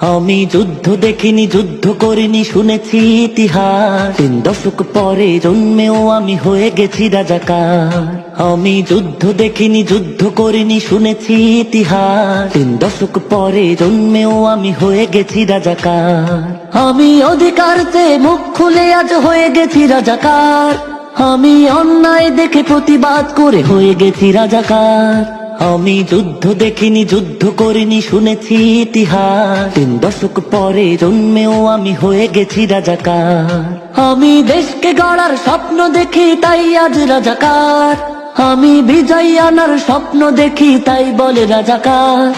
আমি যুদ্ধ দেখিনি, যুদ্ধ করিনি, শুনেছি ইতিহাস। তিন দশক পরে জন্মেও আমি হয়ে গেছি রাজাকার। আমি যুদ্ধ দেখিনি, যুদ্ধ করিনি, শুনেছি ইতিহাস। তিন দশক পরে জন্মেও আমি হয়ে গেছি রাজাকার। আমি অধিকার চেয়ে মুখ খুলে আজ হয়ে গেছি রাজাকার। আমি অন্যায় দেখে প্রতিবাদ করে হয়ে গেছি রাজাকার। আমি যুদ্ধ দেখিনি, যুদ্ধ করিনি, শুনেছি ইতিহাস। তিন দশক পরে জন্মেও আমি হয়ে গেছি রাজাকার। আমি দেশকে গড়ার স্বপ্ন দেখি, তাই আজ রাজাকার। আমি বিজয় আনার স্বপ্ন দেখি, তাই বলে রাজাকার।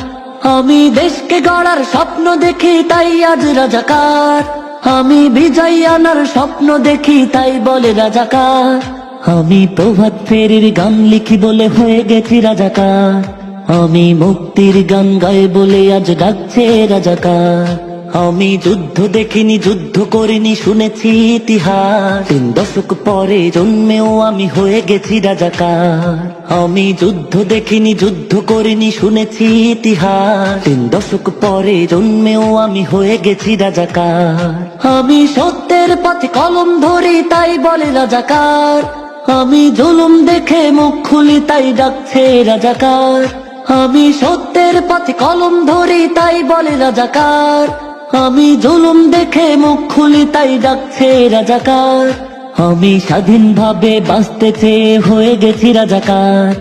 আমি দেশকে গড়ার স্বপ্ন দেখি, তাই আজ রাজাকার। আমি বিজয় আনার স্বপ্ন দেখি, তাই বলে রাজাকার। আমি প্রভাত ফেরির গান লিখি বলে হয়ে গেছি রাজাকার। আমি মুক্তির গান গাই বলে আজ ডাকছে রাজাকার। আমি যুদ্ধ দেখিনি, যুদ্ধ করিনি, শুনেছি ইতিহাস। তিন দশক পরে জন্মেও আমি হয়ে গেছি রাজাকার। আমি যুদ্ধ দেখিনি, যুদ্ধ করিনি, শুনেছি ইতিহাস। তিন দশক পরে জন্মেও আমি হয়ে গেছি রাজাকার। আমি সত্যের পথে কলম ধরি, তাই বলে রাজাকার। আমি জুলুম দেখে মুখ খুলি, তাই ডাকছে রাজাকার। আমি সত্যের পথে কলম ধরি, তাই বলে রাজাকার। আমি জুলুম দেখে মুখ খুলি, তাই ডাকছে রাজাকার। আমি স্বাধীনভাবে বাঁচতে চেয়ে হয়ে গেছি রাজাকার।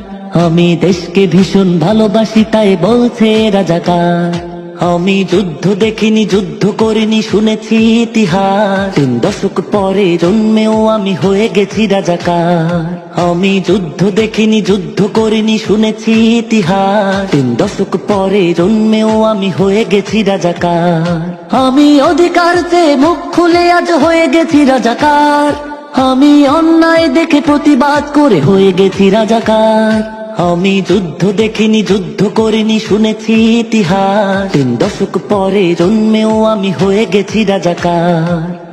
আমি দেশকে ভীষণ ভালোবাসি, তাই বলছে রাজাকার। আমি যুদ্ধ দেখিনি, যুদ্ধ করিনি, শুনেছি ইতিহাস। তিন দশক পরে জন্মেও আমি হয়ে গেছি রাজাকার। আমি যুদ্ধ দেখিনি, যুদ্ধ করিনি, শুনেছি ইতিহাস। তিন দশক পরে জন্মেও আমি হয়ে গেছি রাজাকার। আমি অধিকার চেয়ে মুখ খুলে আজ হয়ে গেছি রাজাকার। আমি অন্যায় দেখে প্রতিবাদ করে হয়ে গেছি রাজাকার। আমি যুদ্ধ দেখিনি, যুদ্ধ করিনি, শুনেছি ইতিহাস। তিন দশক পরে জন্মেও আমি হয়ে গেছি রাজাকার।